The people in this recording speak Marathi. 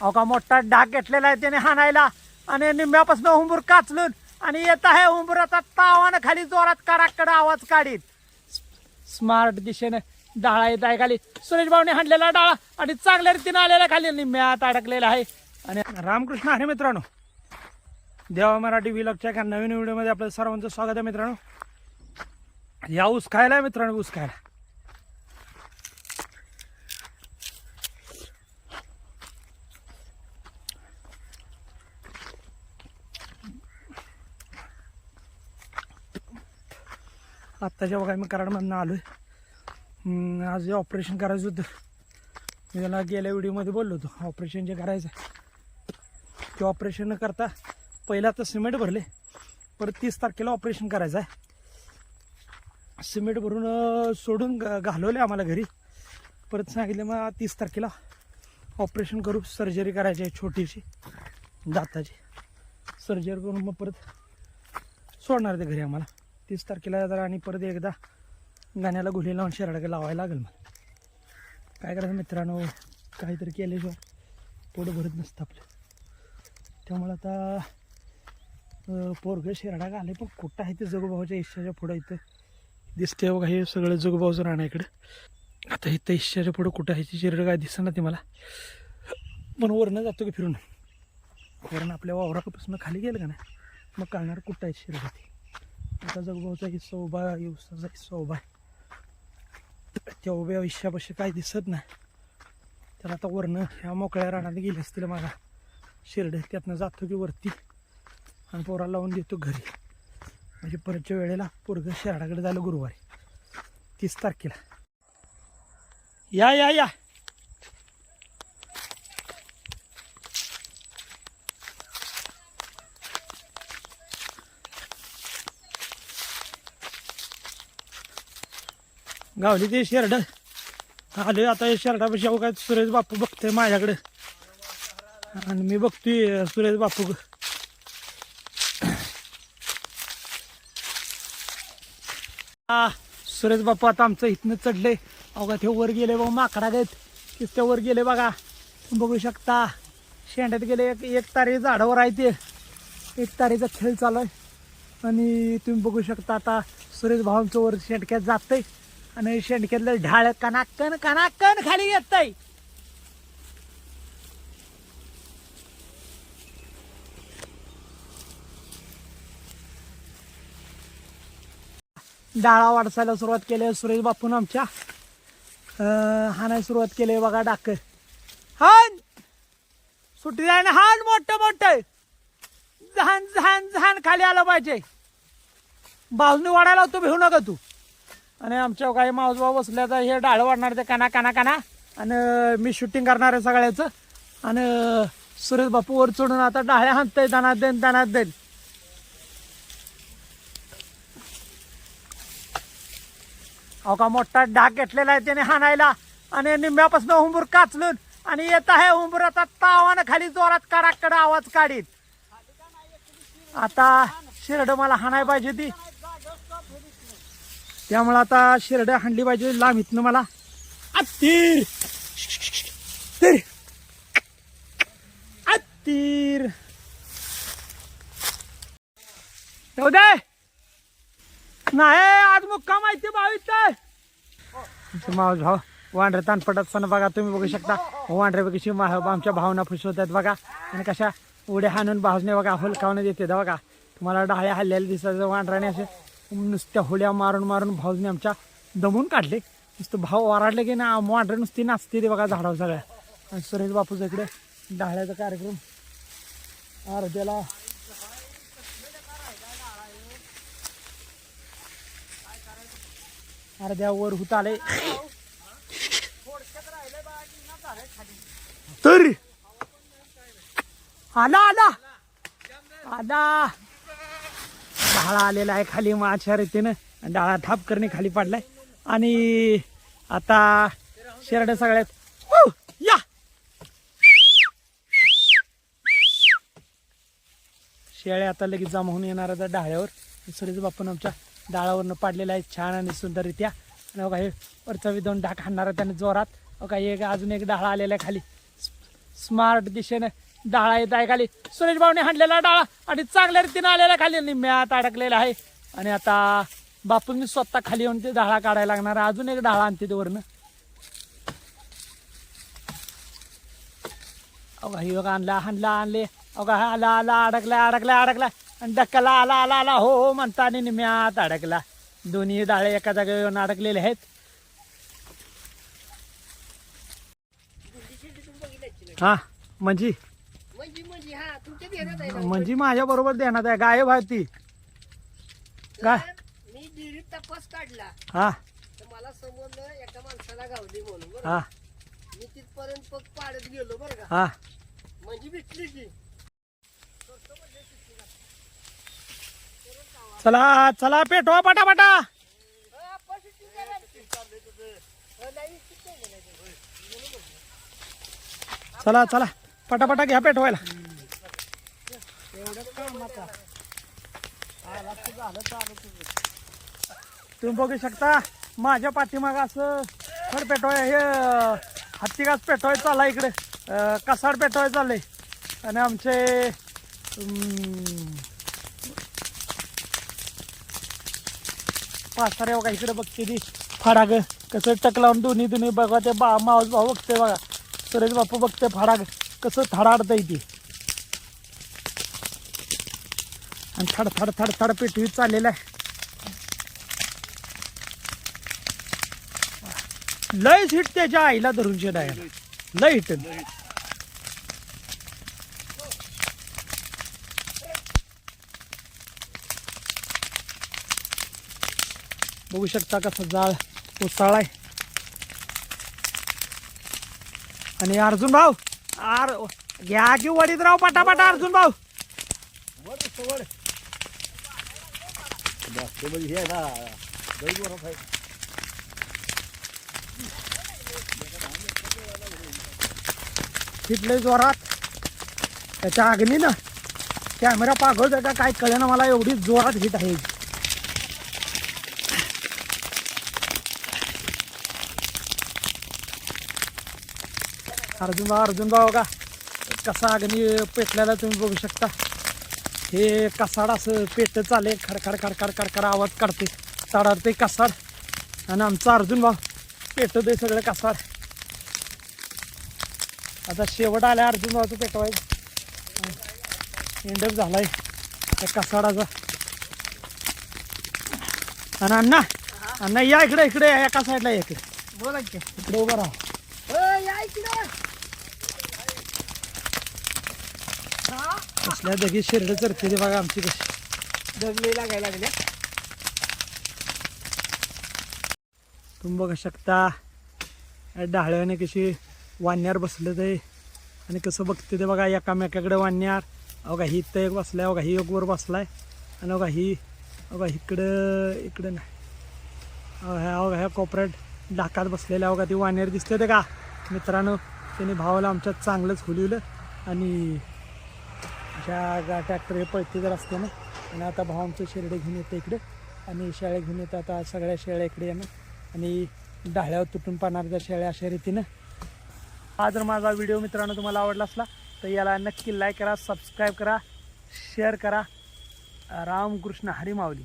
अहो का मोठा डाग घेतलेला आहे त्याने हाणायला. आणि निम्म्यापासून हुंबूर काचलून आणि येत आहे हुंबूर आता तावानं खाली जोरात कडाकड आवाज काढीत. स्मार्ट दिशेने डाळा येत आहे खाली सुरेश भाऊने हाणलेला डाळा आणि चांगल्या रीतीने आलेला खाली निम्म्यात अडकलेला आहे. आणि रामकृष्ण आहे मित्रांनो देवा मराठी विलगच्या एका नवीन व्हिडिओमध्ये आपलं सर्वांचं स्वागत आहे मित्रांनो. या ऊस खायला मित्रांनो ऊस खायला. आत्ताच्या बघा मी कराडमधनं आलो आहे आज जे ऑपरेशन करायचं होतं मी त्याला गेल्या व्हिडिओमध्ये बोललो होतो ऑपरेशन जे करायचं आहे ते ऑपरेशन न करता पहिला तर सिमेंट भरले परत तीस तारखेला ऑपरेशन करायचं आहे. सिमेंट भरून सोडून घालवले आम्हाला घरी. परत सांगितले मग तीस तारखेला ऑपरेशन करू सर्जरी करायची आहे छोटीशी दाताची. सर्जरी करून मग परत सोडणार ते घरी आम्हाला. तीस तारखेला जरा आणि परत एकदा गाण्याला गुली लावून शेराडा लावायला लागेल मला. काय करायचं मित्रांनो? काहीतरी केल्याशिवाय पोट भरत नसतं आपलं. त्यामुळं आता अं, पोरगं शेराडा घाले पण कुठं आहे ते जगोभाऊच्या इच्छाच्या पुढं इथं? दिसते बघा हे सगळं जगोभाऊचं राहणं इकडं. आता इथं इच्छाच्या पुढं कुठं आहे ती शिरड काय दिसणार ते मला. पण वरनं जातो की फिरून. वरण आपल्या वावरापासून खाली गेलं का नाही? मग कळणार कुठं आहे शेरडा ती. आता जगभाऊचा हिस्सा उभा आहे उसाचा हिस्सा उभा आहे त्या उभ्या विषयापाशी काय दिसत नाही त्याला आता वरनं ह्या मोकळ्या रानात गेले असतील मला शिरड त्यातनं जातो की वरती आणि पोराला लावून देतो घरी म्हणजे परतच्या वेळेला पोरगं शहराकडे झालं गुरुवारी तीस तारखेला या या या गावली ते शेरड. आले आता हे शेरडापाशी अहो काय सुरेश बापू बघतोय माझ्याकडे. आणि मी बघतोय सुरेश बापू. आ सुरेश बापू आता आमचं इथनं चढले अवघा ते वर गेले बघ माकडा देत किस्त्या वर गेले बघा. तुम्ही बघू शकता. शेंड्यात गेले एक एक तारे झाडावर आहे ते. एक तारीचा खेळ चालू आहे. आणि तुम्ही बघू शकता आता सुरेश भावांचं वर शेंडक्यात आहे आणि शेंडक्यातलं ढाळ कनाकन कनाकन खाली येतंय. डाळा वाढसायला सुरुवात केली आहे सुरेश बापून आमच्या. अं, हाणायला सुरुवात केली आहे बघा डाक. हान! सुट्टी जाय ना हान मोठं मोठं. झान झान झान खाली आलं पाहिजे. बाजून वाढायला तू भिवू नका तू. आणि आमच्या काही मावसभाव बसल्या तर हे डाळ वाढणार ते काना काना काना. आणि मी शूटिंग करणार आहे सगळ्याचं. आणि सुरेश बापू वर चढून आता डाळ्या हाणतंय दानात देन दानात देन अहो का मोठा डाग घेतलेला आहे त्याने हाणायला. आणि निम्म्यापासून हुंबूर काचलून. आणि येत आहे हुंबूर आता तावानं खाली जोरात कडाकड आवाज काढीत आता शिरड मला हाणाय पाहिजे ती त्यामुळे आता शिरड हांडली पाहिजे लांब इथनं मला. अत्तीर तीर! अत्तीर ठेव दे! नाही आज मुक्का माहिती बावीस मावस भाऊ वांढरे तानपटात पण बघा तुम्ही बघू शकता. वांढरे आमच्या मा- आमच्या भावना आहेत बघा. आणि कशा उड्या हाणून भावने बघा हलकावून देते बघा. तुम्हाला डाळ्या हल्ल्याला दिसायचं वांढराने असे. नुसत्या होड्या मारून मारून भाऊने आमच्या दमून काढले. नुसतं भाव ओराडले की ना मॉडर्न नुसती नाचते ते बघा झाडावर सगळ्या. आणि सुरेश बापूचा इकडे डाळ्याचा कार्यक्रम. अर्ध्याला अर्ध्या वर होत आले. तर. आला आला. आला. डाळा आलेला आहे खाली माझ्या रीतीनं आणि डाळा थाप करणे खाली पडलाय. आणि आता शेरड्या सगळ्यात. हो, या. शेळ्या आता लगेच जमा होऊन येणार आता डाळ्यावर. सुरेश बापून आमच्या डाळावरनं पाडलेला आहे छान आणि सुंदररित्या. आणि बघा हे वरचा दोन डाक हाणणार त्याने जोरात. बघा एक अजून एक डाळा आलेला आहे खाली. स्मार्ट दिशेनं डाळा येत आहे खाली. सुरेश भाऊने हाणलेला डाळा आणि चांगल्या रीतीने आलेला खाली. निम्म्यात अडकलेला आहे. आणि आता बापूंनी स्वतः खाली येऊन ते डाळा काढायला लागणार अजून एक डाळा आणते ते वरनं. अगं ही बघा आणला हाणला आणले. अगं आला आला अडकला अडकला अडकला. आणि डक्काला आला आला आला. हो हो म्हणता आणि निम्यात अडकला. दोन्ही डाळे एका जागेवर येऊन अडकलेले आहेत. हा म्हणजे? म्हणजे म्हणजे हा तुमच्या ध्यानात आहे ना म्हणजे माझ्या बरोबर देण्यात आहे. गायब आहे ती. काय? मी डिरीत तपास काढला हा. तर मला समजलं एका माणसाला गावली म्हणून बरं हा. मी तिथपर्यंत पग पाडत गेलो बरं का हा. म्हणजे भेटली की चला चला पेटवा पटापटा. चला चला. पटापटा घ्या पेटवायला. तुम्ही बघू शकता माझ्या पाठीमाग असं खड पेटवाय हे हत्ती घास पेटवाय चालला इकडे. कसाड पेटवाय चाललंय. आणि आमचे पासारे बघा इकडे बघते ती फाडाग. कसं टक लावून दोन्ही दोन्ही बघा ते बा मावस भाऊ बघते बघा. सुरेश बापू बघते फाडाग. कसं थडाडतंय ती. आणि थड थड थड थड पेटवीत चाललेला आहे. लय हिट त्याच्या आईला धरून शेडायला लय हिट. बघू शकता कसा जाळ आहे. आणि अर्जुन भाऊ आर घ्या की वडीत राव पटापटा अर्जुन भाऊ. तिथले जोरात त्याच्या आगनीनं कॅमेरा पागवत का काय कळेना मला एवढी जोरात हिट आहे. अर्जुन भाऊ अर्जुन भाऊ का? कसा अग्नी पेटलेला तुम्ही बघू शकता. हे कसाड असं पेट चाले खडखड खडखड खडखड आवाज काढते तडाडते कसाड. आणि आमचा अर्जुन भाऊ पेटवते सगळं कसाड. आता शेवट आला अर्जुन भाऊचं पेटवायचं एंडप झालाय त्या कसाडाचा. आणि अण्णा अण्णा या इकडे इकडे या, एका साईडला या इकडे. बोला इकडे उभा राहा हो, या इकडं. कसल्या दगी शिरड चरते ते बघा आमची कशी. दगले लागायला लागले तुम्ही बघू शकता या डाळ्याने कशी वाण्यावर बसलं ते आणि कसं बघते ते बघा एकामेकाकडे वाण्यार अवघा ही इथं एक बसलाय अवघा ही एक वर बसलाय. आणि अवघा ही अवघा इकडं इकडं नाही. अवघा ह्या अवघा ह्या कोपऱ्यात डाकात बसलेल्या अवघा ती वाण्यावर दिसते ते का? मित्रांनो त्यांनी भावाला आमच्यात चांगलंच खुलिवलं आणि अशा गा ट्रॅक्टर हे पळते जर असते ना आणि आता भाऊ आमचं शेरडे घेऊन येतं इकडे आणि शेळ्या घेऊन येतं आता सगळ्या शेळ्या इकडे येणं आणि डाळ्यावर तुटून पाहणाऱ्या शेळ्या अशा रीतीनं. हा जर माझा व्हिडिओ मित्रांनो तुम्हाला आवडला असला तर याला नक्की लाईक करा सबस्क्राईब करा शेअर करा. रामकृष्ण हरी माऊली.